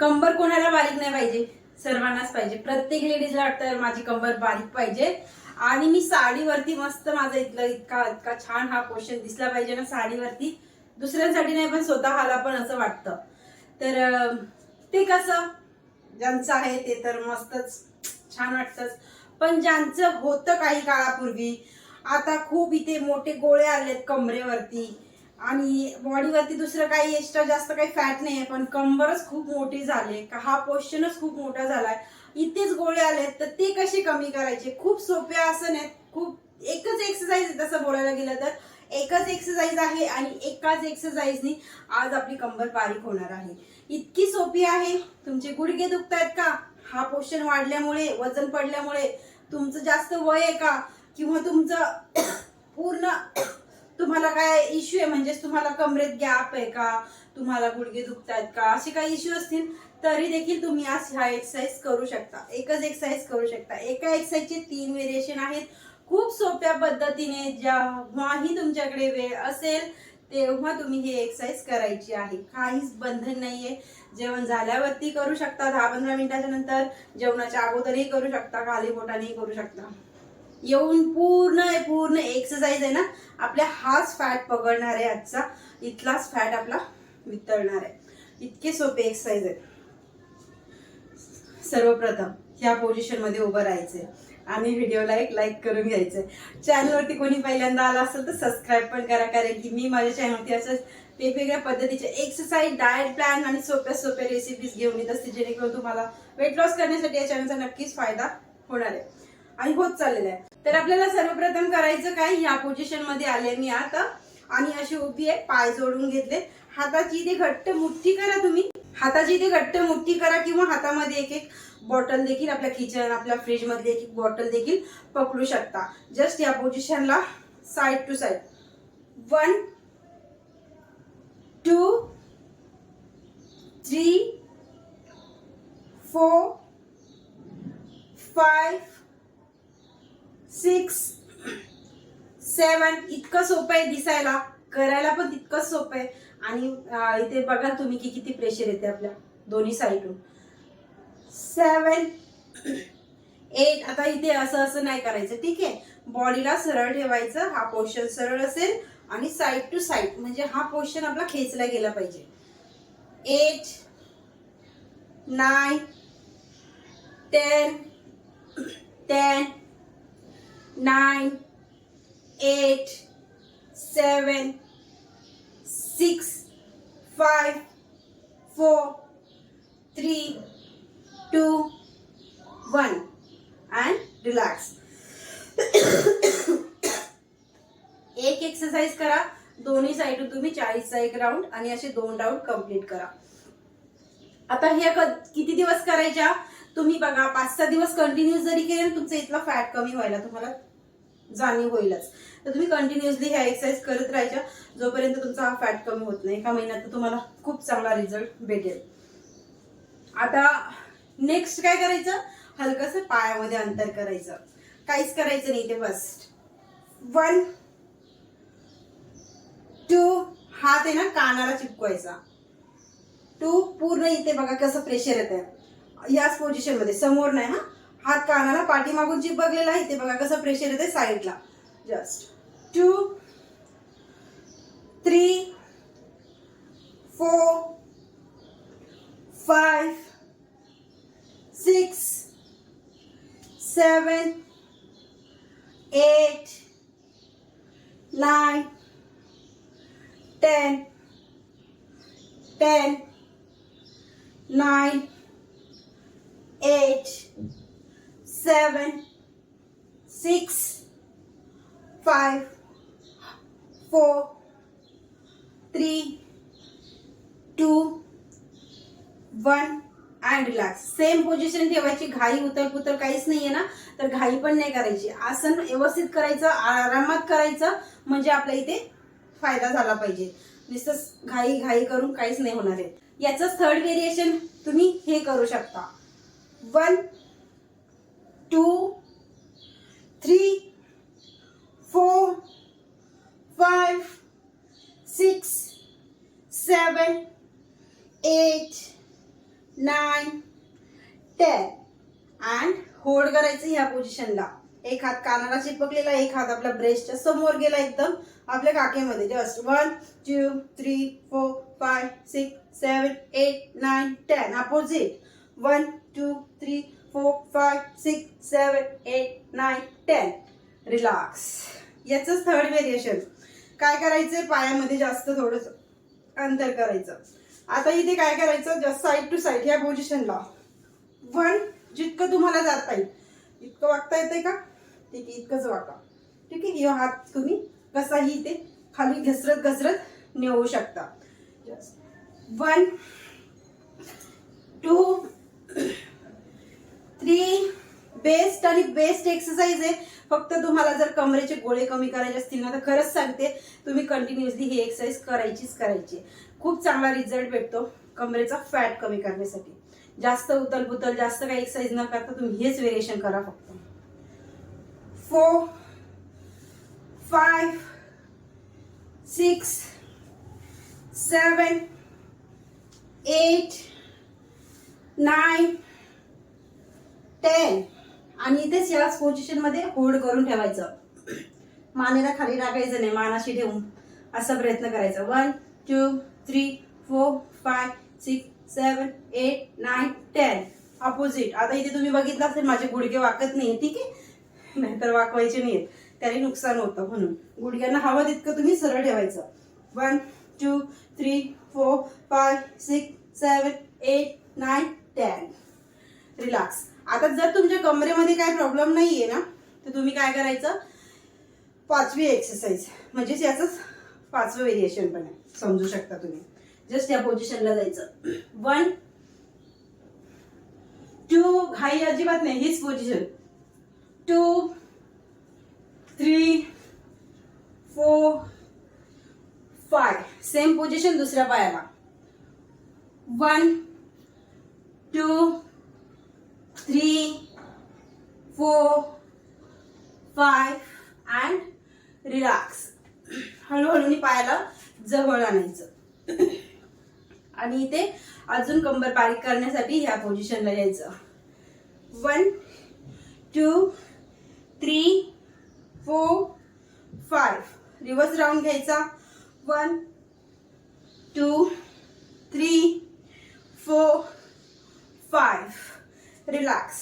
कंबर कोणाला बारीक नाही पाहिजे? सर्वांनाच पाहिजे. प्रत्येक लेडीजला वाटतं माझी कंबर बारीक पाहिजे. आणि मी साडीवरती मस्त माझा इथलं इतका इतका छान हा क्वेश्चन दिसला पाहिजे ना साडीवरती. दुसऱ्यांसाठी नाही पण स्वतःला पण असं वाटतं. तर ते कसं? ज्यांचं आहे ते तर मस्तच छान वाटतंच. पण ज्यांचं होतं काही काळापूर्वी आता खूप इथे मोठे गोळे आलेत कमरेवरती. आणि बॉडीवरती दुसरं काही एक्स्ट्रा जास्त काही फॅट नाही आहे पण कंबरच खूप मोठी झाली का हा पोर्शनच खूप मोठा झालाय. इथेच गोळे आले तर ते कसे कमी करायचे? खूप सोपे आसन आहेत. खूप एकच एक्सरसाइज आहे तसं बोलायला गेलं तर. एकच एक्सरसाइज आहे आणि एकाच एक्सरसाइजनी आज आपली कंबर बारीक होणार आहे. इतकी सोपी आहे. तुमचे गुडघे दुखत आहेत का? हा पोषण वाढल्यामुळे वजन पडल्यामुळे तुमचं जास्त वय आहे का? किंवा तुमचं पूर्ण तुम्हाला काय इश्यू आहे? म्हणजेच तुम्हाला कमरेत गॅप आहे का? तुम्हाला गुडघे दुखतायत का? असे काही इश्यू असतील तरी देखील तुम्ही आज हा एक्सरसाइज करू शकता. एकच एक्सरसाइज करू शकता. एका एक्सरसाइजचे तीन व्हेरिएशन आहेत. खूप सोप्या पद्धतीने जेव्हाही तुमच्याकडे वेळ असेल तेव्हा तुम्ही हे एक्सरसाइज करायची आहे. काहीच बंधन नाहीये. जेवण झाल्यावरती करू शकता. दहा पंधरा मिनिटाच्या नंतर जेवणाच्या अगोदरही करू शकता. खाली पोटानेही करू शकता. येऊन पूर्ण पूर्ण एक्सरसाइज आहे ना आपल्या हाच फॅट पकडणार आहे आजचा इथलाच फॅट आपला वितळणार आहे. इतके सोपे एक्सरसाइज आहे सर्वप्रथम ह्या पोझिशनमध्ये उभं राहायचंय. आणि व्हिडिओला एक लाईक करून घ्यायचंय. चॅनलवरती कोणी पहिल्यांदा आला असेल तर सबस्क्राईब पण करा कारण की मी माझ्या चॅनलवरती असं वेगवेगळ्या पद्धतीचे एक्सरसाइज डाएट प्लॅन आणि सोप्या सोप्या रेसिपीज घेऊन येत असते जेणेकरून तुम्हाला वेट लॉस करण्यासाठी या चॅनलचा नक्कीच फायदा होणार आहे. आणि होत चाललेला आहे. तर आपल्याला सर्वप्रथम करायचं काय? ह्या पोझिशनमध्ये आले मी आता. आणि अशी उभी आहे पाय जोडून घेतले. हाताची इथे घट्ट मुठ्ठी करा तुम्ही. हाताची इथे घट्ट मुठ्ठी करा किंवा हातामध्ये एक एक बॉटल देखील आपल्या किचन आपल्या फ्रीज मधली एक एक बॉटल देखील पकडू शकता. जस्ट या पोझिशनला side to side one two three four five six seven इतकं सोपं आहे दिसायला. करायला पण तितकंच सोपं आहे. आणि इथे बघा तुम्ही की किती प्रेशर येते आपल्या दोन्ही साईडून सेवन एट आता इथे असं असं नाही करायचं ठीक आहे? बॉडीला सरळ ठेवायचं हा पोर्शन सरळ असेल आणि साईड टू साईड म्हणजे हा पोर्शन आपला खेचला गेला पाहिजे. Eight nine ten nine, eight, seven, six, five, four, three, two, one, and relax. एक एक्सरसाइज करा. दोन्ही साईडून तुम्ही चाळीसचा एक राऊंड आणि असे दोन राऊंड कंप्लीट करा. आता हे क- किती दिवस करायच्या? तुम्ही बघा पाच सहा दिवस कंटिन्यू जरी केले तुमचं इथला फॅट कमी व्हायला तुम्हाला जाणीव होईलच. तर तुम्ही कंटिन्युअसली ह्या एक्सरसाइज करत राहायच्या. जोपर्यंत तुमचा हा फॅट कमी होत नाही एका महिन्यात तुम्हाला खूप चांगला रिझल्ट भेटेल. आता नेक्स्ट काय करायचं? हलकस पायामध्ये अंतर करायचं. काहीच करायचं नाही ते बस वन टू हात आहे ना कानाला चिपकवायचा. टू पूर्ण इथे बघा कसं प्रेशर येत आहे याच पोझिशनमध्ये समोर नाही हा. हात कानाला पाठीमागून चिपकलेला आहे इथे बघा कसं प्रेशर येते साईडला just two three four five six seven eight nine ten ten nine eight seven, six, five, four, three, two, one and relax same position ठेवायची. घाई उतर पुतर काहीच नाहीये ना? तर घाई पण नाही करायची. आसन व्यवस्थित करायचं आरामात करायचं म्हणजे आपल्या इथे फायदा झाला पाहिजे. नुसतं घाई घाई करून काहीच नाही होणार आहे. याचं थर्ड व्हेरिएशन तुम्ही हे करू शकता. One two three four five, six seven eight nine ten. And hold करायचं ह्या पोझिशनला एक हात कानाला चिपकलेला एक हात आपला ब्रेस्टच्या समोर गेला एकदम. आपल्या काकेमध्ये. Just one two three four five six seven eight nine ten opposite one two three four five six seven eight nine ten. Relax. याचंच थर्ड व्हेरिएशन काय करायचंय? पायामध्ये जास्त थोडंसं अंतर करायचं. आता इथे काय करायचं? जस्ट साईड टू साईड ह्या पोझिशनला वन जितकं तुम्हाला जाता येईल. इतकं वागता येतंय का? ठीक आहे इतकंच वागा. ठीक आहे ह्यो हात तुम्ही कसाही इथे खाली घसरत घसरत नेऊ शकता. वन टू थ्री बेस्ट आणि बेस्ट एक्सरसाइज आहे. फक्त तुम्हाला जर कमरेचे गोळे कमी करायचे असतील ना तर खरंच सांगते तुम्ही कंटिन्युअसली ही एक्सरसाइज करायचीच करायची खूप चांगला रिझल्ट भेटतो कमरेचा फॅट कमी करण्यासाठी. जास्त उतल बुतल जास्त काही एक्सरसाइज न करता तुम्ही हेच व्हेरिएशन करा फक्त. Four five six seven eight nine ten. आणि इथेच याच पोझिशनमध्ये होल्ड करून ठेवायचं. मानेला खाली टाकायचं नाही मानाशी ठेवून असा प्रयत्न करायचा. One two three four five six seven eight nine ten opposite आता इथे तुम्ही बघितलं असेल माझे गुडघे वाकत नाही ठीक आहे? नाहीतर वाकवायचे नाहीत. त्याने नुकसान होतं म्हणून. गुडघ्यांना हवं तितकं तुम्ही सरळ ठेवायचं. One two three four five six seven eight nine ten relax आता जर तुमच्या कमरेमध्ये काय प्रॉब्लेम नाही आहे ना तर तुम्ही काय करायचं? पाचवी एक्सरसाइज म्हणजेच याचंच पाचवं व्हेरिएशन पण आहे. समजू शकता तुम्ही. जस्ट या पोझिशनला जायचं. वन टू घाई अजिबात नाही. हीच position two three four five same position दुसऱ्या पायाला. One two three four five and relax. हळूहळू पायाला जवळ आणायचं. आणि इथे अजून कंबर बारीक करण्यासाठी ह्या पोझिशनला यायचं. One two three four five reverse round घ्यायचा. One two three four five relax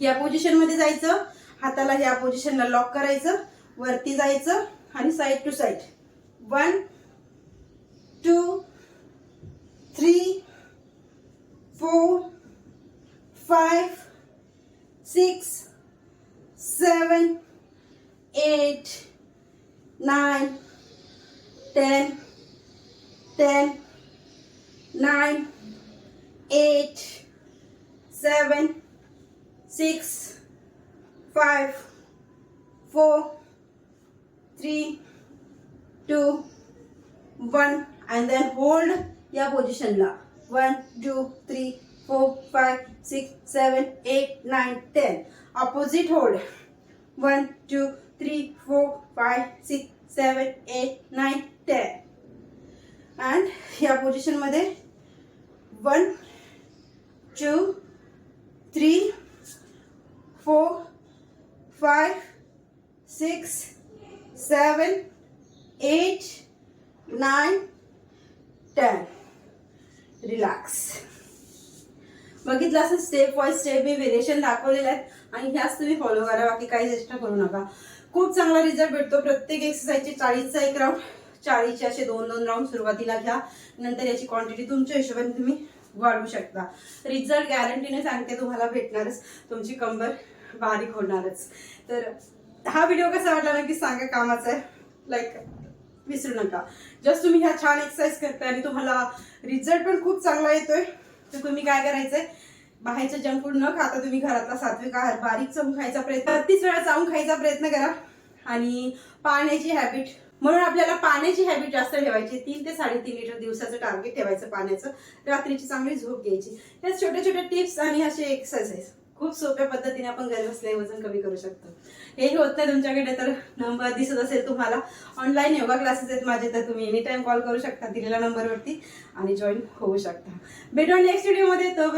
या पोझिशनमध्ये जायचं हाताला ह्या पोझिशनला लॉक करायचं वरती जायचं आणि side to side one two three four five six seven eight nine ten ten nine eight seven six, five, four, three, two, one, and then hold या पोझिशनला one two three four five six seven eight nine ten opposite hold one two three four five six seven eight nine ten and या पोझिशनमध्ये one two three four, five, six, seven, eight, nine, ten. Relax बघितलं असं step wise step मी variation दाखवलेले आहेत आणि ह्याच तुम्ही follow करा बाकी काही चेष्टा करू नका. खूप चांगला रिझल्ट भेटतो. प्रत्येक एक्सरसाइजचे चाळीसचा एक राऊंड चाळीसचे असे दोन दोन राऊंड सुरुवातीला घ्या. नंतर याची क्वांटिटी तुमच्या हिशोबाने तुम्ही वाढवू शकता. रिझल्ट गॅरंटीने सांगते तुम्हाला भेटणारच. तुमची कंबर बारीक होणारच. तर हा व्हिडिओ कसा वाटला नक्की सांगा कामाचा आहे. लाईक विसरू नका. जस्ट तुम्ही ह्या छान एक्सरसाइज करताय आणि तुम्हाला रिझल्ट पण खूप चांगला येतोय. तर तुम्ही काय करायचंय? बाहेरचं जंक फूड न खाता तुम्ही घरातला सात्विक आहार बारीक चवून खायचा प्रयत्न तीस वेळा चावून खायचा प्रयत्न करा. आणि पाण्याची हॅबिट म्हणून आपल्याला पाण्याची हॅबिट जास्त ठेवायची. तीन ते साडेतीन लिटर दिवसाचं टार्गेट ठेवायचं पाण्याचं. रात्रीची चांगली झोप घ्यायची. या छोट्या छोट्या टिप्स आणि असे एक्सरसाइज खूप सोप्या पद्धतीने आपण घरी बसल्या वजन कमी करू शकतो. हेही होत नाही तुमच्याकडे तर नंबर दिसत असेल तुम्हाला. ऑनलाईन योगा क्लासेस आहेत माझे तर तुम्ही एनी टाइम कॉल करू शकता दिलेल्या नंबरवरती आणि जॉईन होऊ शकता. भेटू नेक्स्ट व्हिडिओमध्ये तो